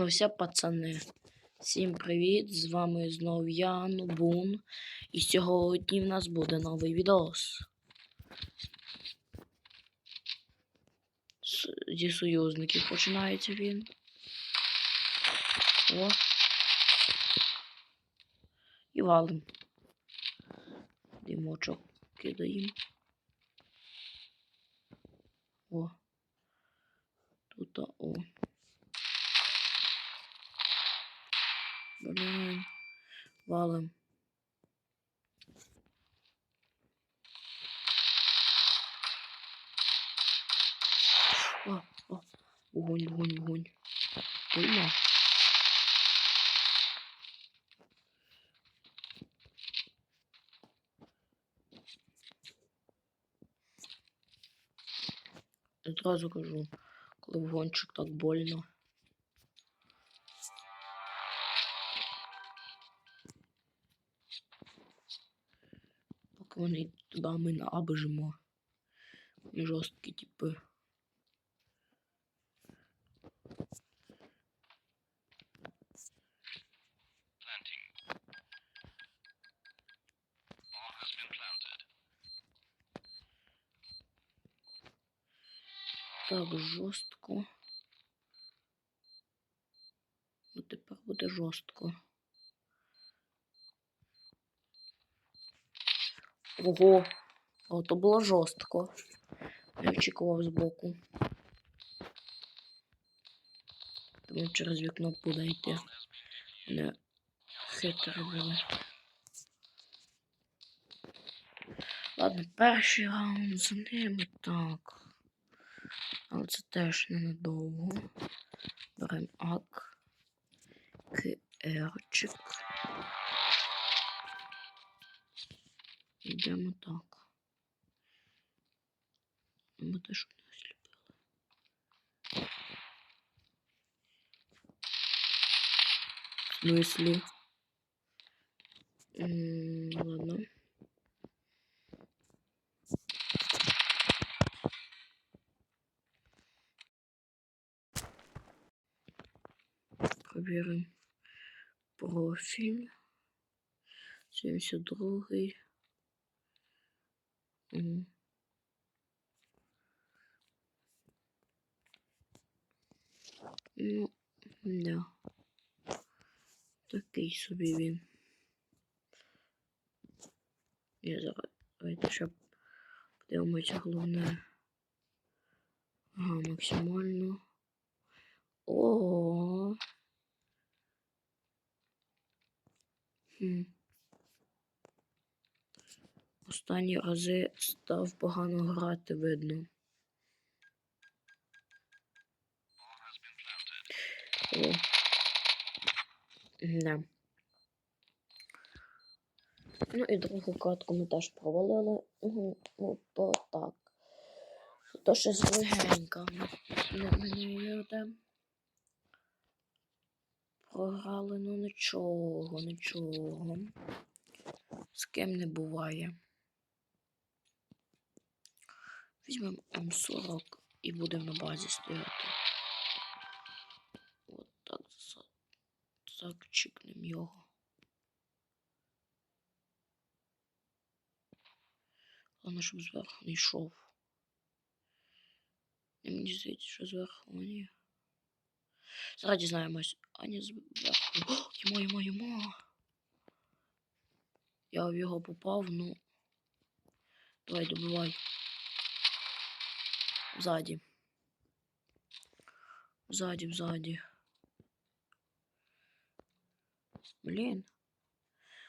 Ну все, пацани. Всім привіт! З вами знову я, Нубун. І сьогодні в нас буде новий відос. Зі союзників починається він. О. І валим. Димочок кидаємо. О. Тут о. Блин. Валим. О, о, вогонь, вогонь, вогонь. Пойма. Одразу кажу, коли вогончик так больно. Вони туди, ми набежимо. Вони жорсткі, типи. Так, жорстко. Ну, тепер буде жорстко. Ого, то було жорстко. Не очікував збоку. Тому через вікно буде йти. Не хитро були. Ладно, перший раунд за ними так. Але це теж ненадовго. Беремо ак. Керчик. Йдемо так. Ми теж не осліпили. В смысле? М, Ладно. Проверим профиль. 72. Ну, да. Такий собі він. Я зараз давайте ще подивимося головне. Ага, максимально. О. Хм. Останні рази став погано грати, видно. О. Да. Ну і другу катку ми теж провалили. Ну, то так. То щось легенько. Не мені вірте. Програли, ну нічого, нічого. З ким не буває. Візьмемо М40 і будемо на базі стояти. От так за- так чикнемо його. Головне, щоб зверху не йшов. І мені здається, що зверху ні. Зараз дізнаємось. А не зверху. О, йому, йому, йому. Я в його попав, ну. Давай, добивай. Ззаді. Ззаді, ззаді. Блін.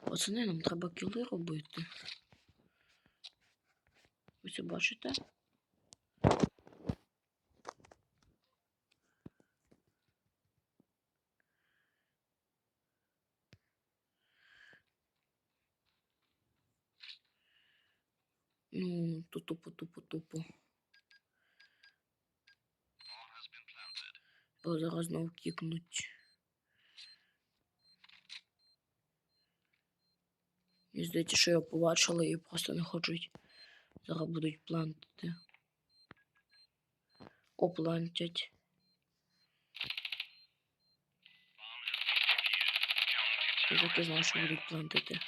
Пацани, нам треба кіли робити. Ви це бачите? Ну, то тупо, тупо, тупо. його зараз знову кікнуть. І здається, що його побачили і просто не хочуть. Зараз будуть плантити. Оплантять. Я так і знав, що будуть плантити.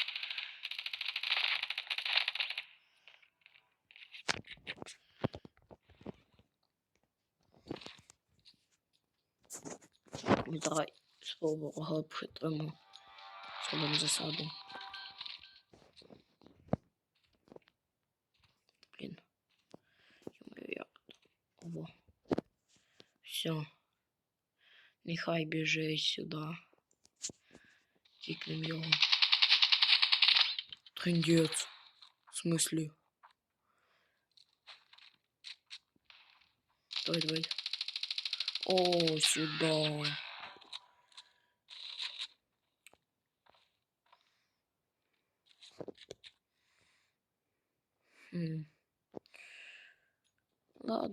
свого ворога обхитримо. Зробимо засаду. Блін. Йомаю, як то? Ого. Все. Нехай біжить сюди. Кікнем його. Трендець. В смислі? Давай, давай. О, сюда.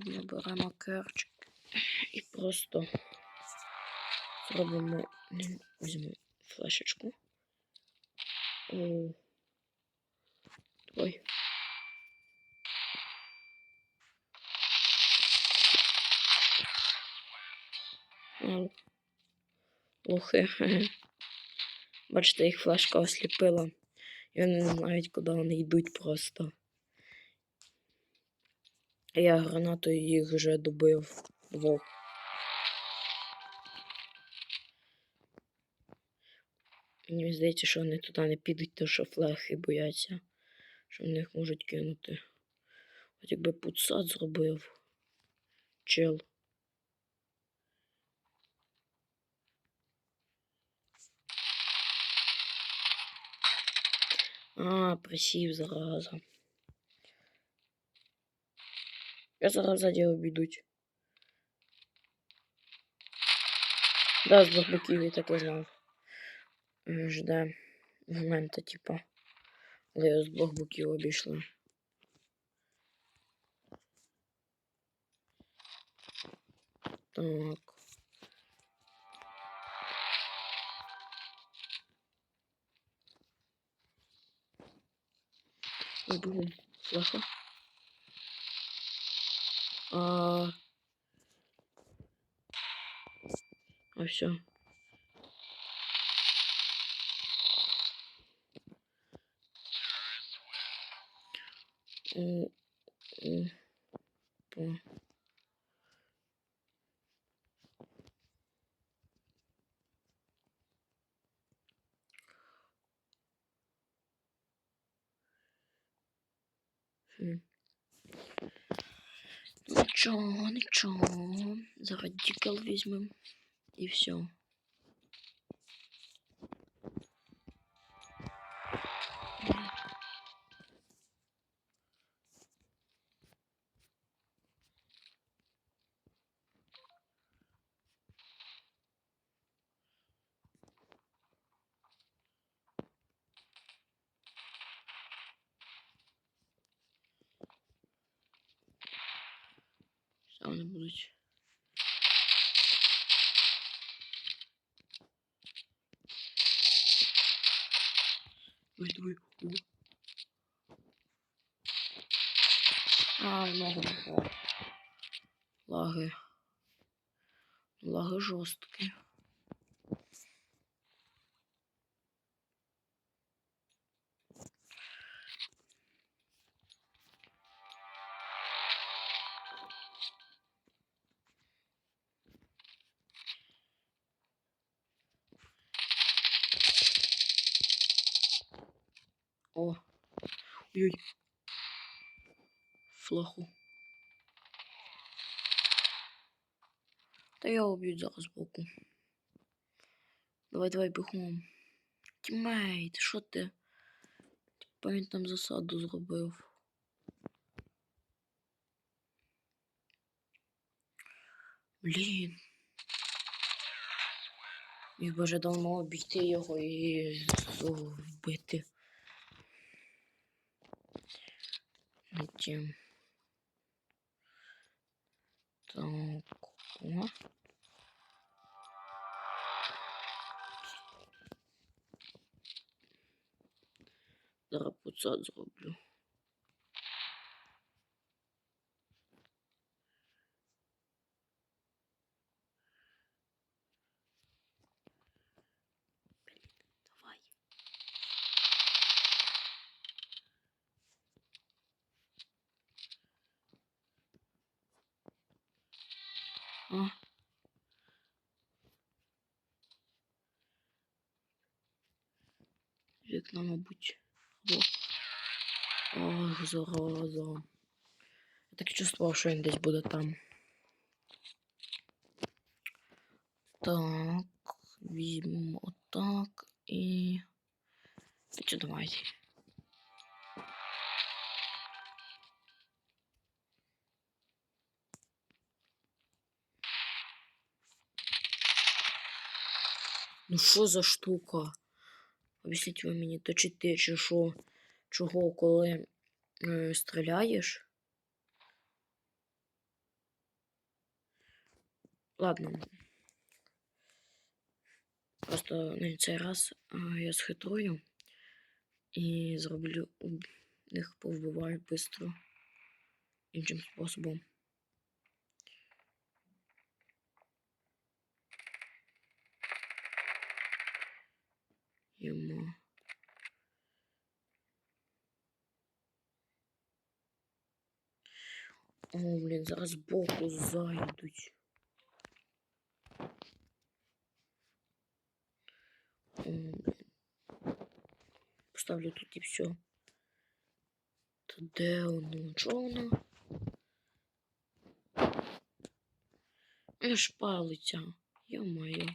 Ладно, беремо керчик і просто зробимо. не, Візьму флешечку. О. Давай. Ау. Бачите, їх флешка осліпила. І вони не знають, куди вони йдуть просто. Я гранатою їх вже добив двох. Мені здається, що вони туди не підуть, тому що флехи бояться, що в них можуть кинути. От якби пуцат зробив. Чел. А, присів зараза. Я зараз ззаді обійдуть. Да, з двох боків я так і знав. М, Жде момента, типа. Але його з двох боків обійшли. Так. Ой, бігом. А... А все. М, м, по- Хм. Нічого, нічого. Зараз дікел візьмем. І все. Все вони будуть. Ой, давай. А, много. Лаги. Лаги жорсткі. О. Ой. Флаху. Та я уб'ють зараз боку. Давай, давай, бігом. Тімейт, що ти? Він там засаду зробив. Блін. Міг би вже давно обійти його і вбити. Тим. Так. О. Зараз пуцат зроблю. Блін, давай. А? Вікна, мабуть. Ох, зараза. Я так чувствував, що він десь буде там. Так, візьмемо отак і. Чи давайте. Ну що за штука? Об'ясніть ви мені, то чи ти, чи що, чого, коли е, стріляєш? Ладно. Просто на цей раз а, я схитрую і зроблю них повбиваю быстро іншим способом. Йому. О, блін, зараз збоку зайдуть. О, блін. Поставлю тут і все. Та де воно? Чого воно? Не ж палиться. Йо-моє.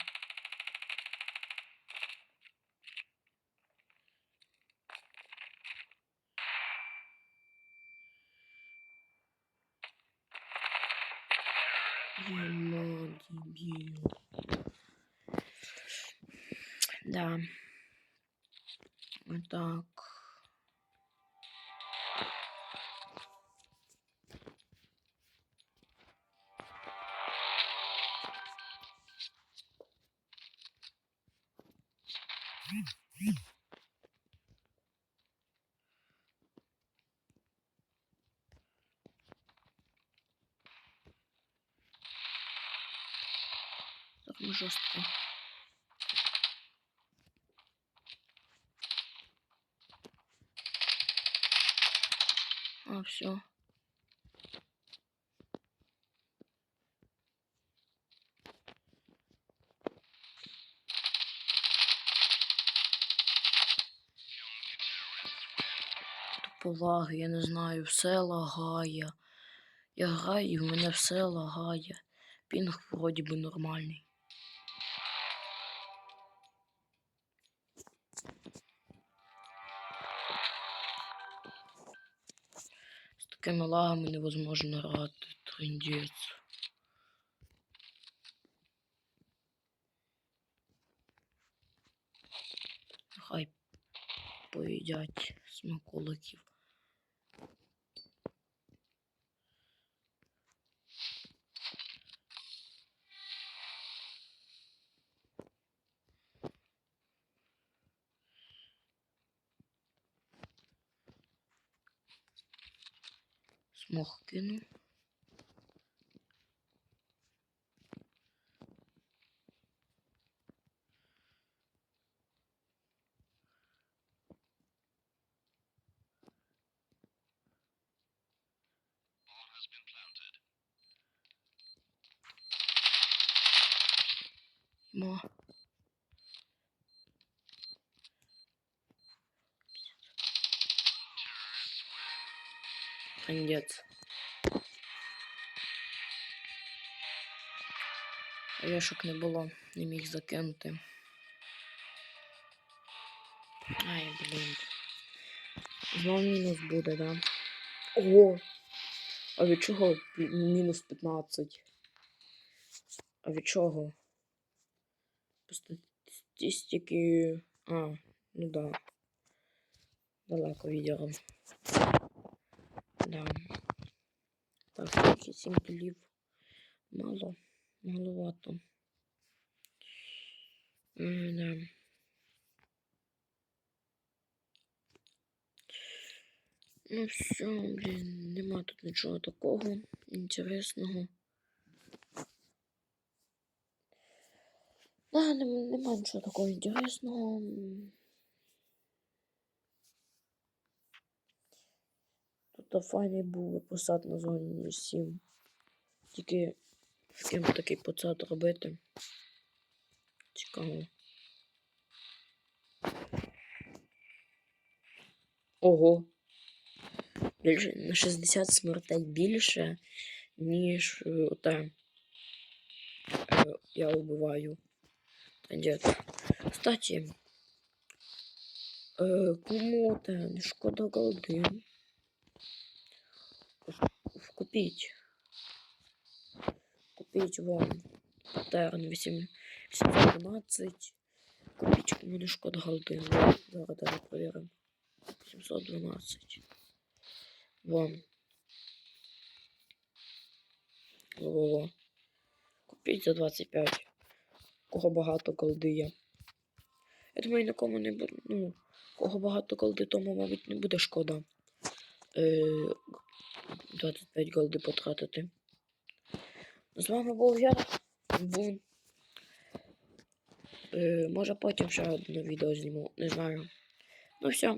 Так ну, жестко. А, все. Поваги, я не знаю, все лагає. Я граю, і в мене все лагає. Пінг вроді би нормальний. З такими лагами невозможно грати. Трендець. Хай поїдять смаколиків. morgen. More. Трындец. Яшок не було, не міг закинути. Ай, блін. Знов мінус буде, да? Ого! А від чого мінус 15? А від чого? По статистики... А, ну да. Далеко відео. Да. Так, скільки 7 кілів. Мало. Маловато. Да. Ну все, блін, нема тут нічого такого інтересного. Да, нема нічого такого інтересного. Тут файний був посад на зоні 7. Тільки з ким такий поцат робити. Цікаво. Ого. Більше на 60 смертей більше, ніж е, те. Е, я убиваю. Та. Кстати, е, кому те не шкода голди. Купіть вон паттерн 8 812. Купіть кому не шкода голди. Зараз даже перевіримо. 712. Вон. Во-во-во. Купіть за 25. Кого багато голди є. Я думаю, нікому не буде. Ну, кого багато голди, тому, мабуть, не буде шкода. Е, 25 голди потратити. З вами був я, Бун. Е, може потім ще одне відео зніму, не знаю. Ну все,